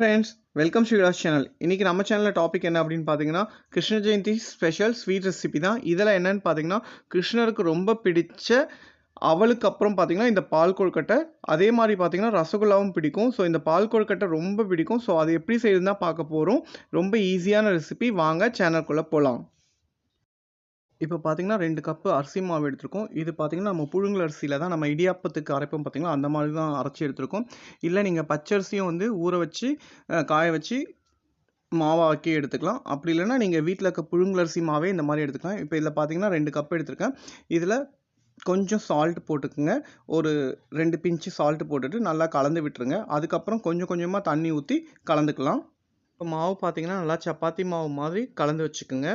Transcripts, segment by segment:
Friends welcome Sriraj channel இன்றைக்கி நம்ம சேனலில் டாபிக் என்ன அப்படின்னு பார்த்தீங்கன்னா Krishna Jayanthi special sweet recipe தான். இதில் என்னன்னு பார்த்தீங்கன்னா கிருஷ்ணருக்கு ரொம்ப பிடிச்ச அவளுக்கு அப்புறம் பார்த்தீங்கன்னா இந்த பால் கொழுக்கட்டை அதே மாதிரி பார்த்தீங்கன்னா ரசகுல்லாவும் பிடிக்கும். ஸோ இந்த பால் கொழுக்கட்டை ரொம்ப பிடிக்கும். ஸோ அது எப்படி செய்யுதுன்னு தான் பார்க்க போகிறோம் ரொம்ப ஈஸியான ரெசிபி வாங்க சேனல்குள்ளே போகலாம் இப்போ பார்த்தீங்கன்னா ரெண்டு கப்பு அரிசி மாவு எடுத்திருக்கோம். இது பார்த்தீங்கன்னா நம்ம புழுங்கல் அரிசியில் தான் நம்ம இடியாப்பத்துக்கு அரைப்போம் பார்த்தீங்களா? அந்த மாதிரி தான் அரைச்சி எடுத்திருக்கோம். இல்லை நீங்கள் பச்சரிசியும் வந்து ஊற வச்சு காய வச்சு மாவாக்கி எடுத்துக்கலாம். அப்படி இல்லைன்னா நீங்கள் வீட்டில் இருக்க புழுங்கல் அரிசி மாவே இந்த மாதிரி எடுத்துக்கலாம். இப்போ இதில் பார்த்தீங்கன்னா ரெண்டு கப் எடுத்திருக்கேன். இதில் கொஞ்சம் சால்ட் போட்டுக்கங்க. ஒரு ரெண்டு பிஞ்சு சால்ட் போட்டுட்டு நல்லா கலந்து விட்டுருங்க. அதுக்கப்புறம் கொஞ்சம் கொஞ்சமாக தண்ணி ஊற்றி கலந்துக்கலாம். இப்போ மாவு பார்த்தீங்கன்னா நல்லா சப்பாத்தி மாவு மாதிரி கலந்து வச்சுக்கோங்க.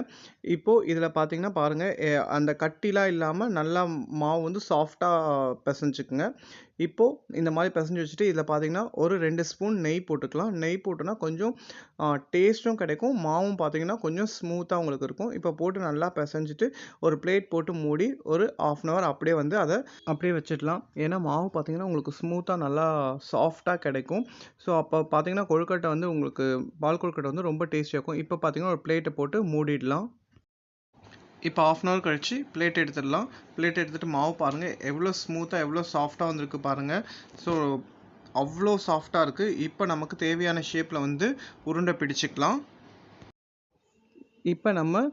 இப்போது இதில் பார்த்தீங்கன்னா பாருங்கள் எ- அந்த கட்டிலாம் இல்லாமல் நல்லா மாவு வந்து சாஃப்டாக பிசைஞ்சுக்குங்க. இப்போது இந்த மாதிரி பிசைஞ்சு வச்சுட்டு இதில் பார்த்தீங்கன்னா ஒரு ரெண்டு ஸ்பூன் நெய் போட்டுக்கலாம். நெய் போட்டோன்னா கொஞ்சம் டேஸ்ட்டும் கிடைக்கும். மாவும் பார்த்தீங்கன்னா கொஞ்சம் ஸ்மூத்தாக உங்களுக்கு இருக்கும். இப்போ போட்டு நல்லா பிசைஞ்சிட்டு ஒரு பிளேட் போட்டு மூடி ஒரு ஆஃப் அன் ஹவர் அப்படியே வந்து அதை அப்படியே வச்சிடலாம். ஏன்னா மாவு பார்த்தீங்கன்னா உங்களுக்கு ஸ்மூத்தாக நல்லா சாஃப்டாக கிடைக்கும். ஸோ அப்போ பார்த்தீங்கன்னா கொழுக்கட்டை வந்து உங்களுக்கு பால் கொழுக்கட்டை வந்து ரொம்ப டேஸ்டியாக இருக்கும். இப்போ பார்த்தீங்கன்னா ஒரு பிளேட்டை போட்டு மூடிடலாம். இப்போ ஆஃப் அன் ஹவர் கழிச்சு பிளேட் எடுத்துடலாம். பிளேட் எடுத்துகிட்டு மாவு பாருங்கள் எவ்வளோ ஸ்மூத்தாக எவ்வளோ சாஃப்டாக வந்திருக்கு பாருங்கள் ஸோ அவ்வளோ சாஃப்டாக இருக்குது இப்போ நமக்கு தேவையான ஷேப்பில் வந்து உருண்டை பிடிச்சிக்கலாம். இப்போ நம்ம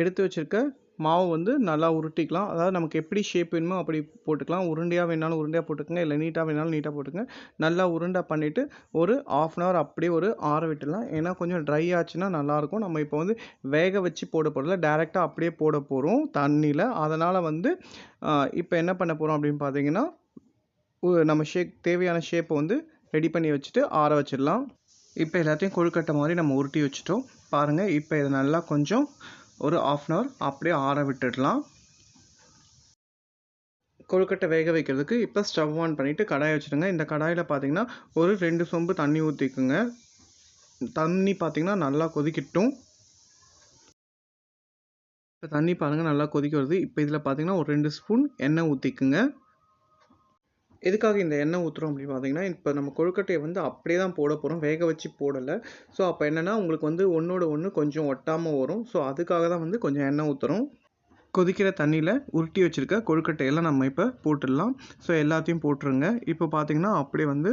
எடுத்து வச்சிருக்க மாவு வந்து நல்லா உருட்டிக்கலாம். அதாவது நமக்கு எப்படி ஷேப் வேணுமோ அப்படி போட்டுக்கலாம். உருண்டையாக வேணாலும் உருண்டையாக போட்டுக்கங்க. இல்லை நீட்டாக வேணாலும் நீட்டாக போட்டுக்கங்க. நல்லா உருண்டை பண்ணிவிட்டு ஒரு ஆஃப் அன் ஹவர் அப்படியே ஒரு ஆற விட்டுடலாம். ஏன்னா கொஞ்சம் ட்ரை ஆச்சுன்னா நல்லாயிருக்கும் நம்ம இப்போ வந்து வேக வச்சு போட போகிறதில்ல டேரெக்டாக அப்படியே போட போகிறோம் தண்ணியில். அதனால் வந்து இப்போ என்ன பண்ண போகிறோம் அப்படின்னு பார்த்தீங்கன்னா நம்ம ஷேப் தேவையான ஷேப்பை வந்து ரெடி பண்ணி வச்சுட்டு ஆற வச்சிடலாம். இப்போ எல்லாத்தையும் கொழுக்கட்டை மாதிரி நம்ம உருட்டி வச்சுட்டோம். பாருங்கள் இப்போ இதை நல்லா கொஞ்சம் ஒரு ஆஃப் அன் ஹவர் அப்படியே ஆற விட்டுடலாம். கொழுக்கட்டை வேக வைக்கிறதுக்கு இப்போ ஸ்டவ் ஆன் பண்ணிவிட்டு கடாயை வச்சுடுங்க. இந்த கடாயில் பார்த்தீங்கன்னா ஒரு ரெண்டு சொம்பு தண்ணி ஊற்றிக்குங்க தண்ணி பார்த்தீங்கன்னா நல்லா கொதிக்கட்டும். இப்போ தண்ணி பாருங்கள் நல்லா கொதிக்க வருது. இப்போ இதில் பார்த்தீங்கன்னா ஒரு ரெண்டு ஸ்பூன் எண்ணெய் ஊற்றிக்குங்க எதுக்காக இந்த எண்ணெய் ஊற்றுறோம் அப்படின்னு பார்த்தீங்கன்னா இப்போ நம்ம கொழுக்கட்டையை வந்து அப்படியே தான் போட போகிறோம் வேக வச்சு போடலை. ஸோ அப்போ என்னென்னா உங்களுக்கு வந்து ஒன்றோட ஒன்று கொஞ்சம் ஒட்டாமல் வரும். ஸோ அதுக்காக தான் வந்து கொஞ்சம் எண்ணெய் ஊற்றுறோம் கொதிக்கிற தண்ணியில் உருட்டி வச்சுருக்க கொழுக்கட்டையெல்லாம் நம்ம இப்போ போட்டுடலாம். ஸோ எல்லாத்தையும் போட்டுருங்க. இப்போ பார்த்தீங்கன்னா அப்படியே வந்து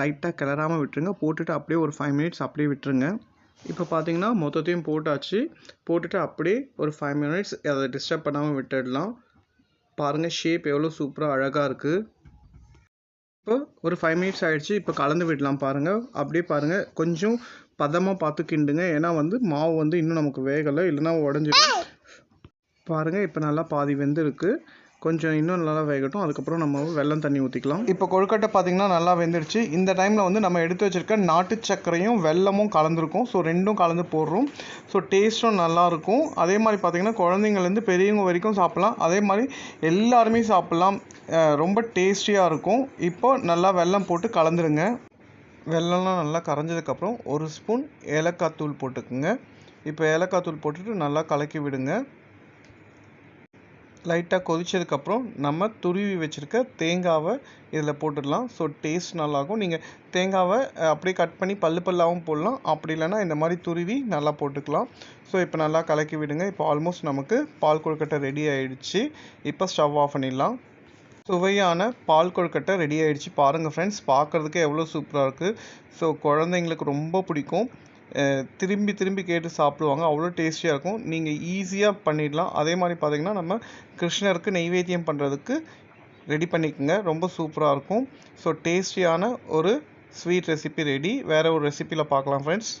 லைட்டாக கிளறாமல் விட்டுருங்க. போட்டுட்டு அப்படியே ஒரு ஃபைவ் மினிட்ஸ் அப்படியே விட்டுருங்க. இப்போ பார்த்தீங்கன்னா மொத்தத்தையும் போட்டாச்சு. போட்டுட்டு அப்படியே ஒரு ஃபைவ் மினிட்ஸ் அதை டிஸ்டர்ப் பண்ணாமல் விட்டுடலாம். பாருங்கள் ஷேப் எவ்வளோ சூப்பராக அழகாக இருக்குது இப்போ ஒரு ஃபைவ் மினிட்ஸ் ஆகிடுச்சு இப்போ கலந்து விடலாம் பாருங்கள் அப்படியே பாருங்கள் கொஞ்சம் பதமாக பார்த்து கிண்டுங்க ஏன்னா வந்து மாவு வந்து இன்னும் நமக்கு வேகலை. இல்லைன்னா உடஞ்சிடும். பாருங்கள் இப்போ நல்லா பாதி வெந்திருக்கு. கொஞ்சம் இன்னும் நல்லா வேகட்டும். அதுக்கப்புறம் நம்ம வெள்ளம் தண்ணி ஊற்றிக்கலாம் இப்போ கொழுக்கட்டை பார்த்தீங்கன்னா நல்லா வெந்துருச்சு. இந்த டைமில் வந்து நம்ம எடுத்து வச்சிருக்க நாட்டு சர்க்கரையும் வெல்லமும் கலந்துருக்கும். ஸோ ரெண்டும் கலந்து போடுறோம். ஸோ டேஸ்ட்டும் நல்லாயிருக்கும் அதே மாதிரி பார்த்தீங்கன்னா குழந்தைங்கள்லேருந்து பெரியவங்க வரைக்கும் சாப்பிட்லாம். அதே மாதிரி எல்லாருமே சாப்பிட்லாம். ரொம்ப டேஸ்டியாக இருக்கும். இப்போ நல்லா வெல்லம் போட்டு கலந்துருங்க. வெல்லம்லாம் நல்லா கரைஞ்சதுக்கப்புறம் ஒரு ஸ்பூன் ஏலக்காய் தூள் போட்டுக்குங்க. இப்போ ஏலக்காய் தூள் போட்டுட்டு நல்லா கலக்கி விடுங்க. லைட்டாக கொதிச்சதுக்கப்புறம் நம்ம துருவி வச்சுருக்க தேங்காவை இதில் போட்டுடலாம். ஸோ டேஸ்ட் நல்லாயிருக்கும் நீங்கள் தேங்காவை அப்படியே கட் பண்ணி பல்லு பல்லாவும் போடலாம். அப்படி இல்லைன்னா இந்த மாதிரி துருவி நல்லா போட்டுக்கலாம். ஸோ இப்போ நல்லா கலக்கி விடுங்க. இப்போ ஆல்மோஸ்ட் நமக்கு பால் கொழுக்கட்டை ரெடி ஆகிடுச்சு இப்போ ஸ்டவ் ஆஃப் பண்ணிடலாம். சுவையான பால் கொழுக்கட்டை ரெடி ஆகிடுச்சு பாருங்கள் ஃப்ரெண்ட்ஸ் பார்க்குறதுக்கு எவ்வளோ சூப்பராக இருக்குது ஸோ குழந்தைங்களுக்கு ரொம்ப பிடிக்கும். திரும்பி திரும்பி கேட்டு சாப்பிடுவாங்க. அவ்வளோ டேஸ்டியாக இருக்கும். நீங்கள் ஈஸியாக பண்ணிடலாம். அதே மாதிரி பார்த்தீங்கன்னா நம்ம கிருஷ்ணருக்கு நெய்வேத்தியம் பண்ணுறதுக்கு ரெடி பண்ணிக்கோங்க. ரொம்ப சூப்பராக இருக்கும். ஸோ டேஸ்டியான ஒரு ஸ்வீட் ரெசிபி ரெடி. வேறு ஒரு ரெசிப்பியில் பார்க்கலாம் ஃப்ரெண்ட்ஸ்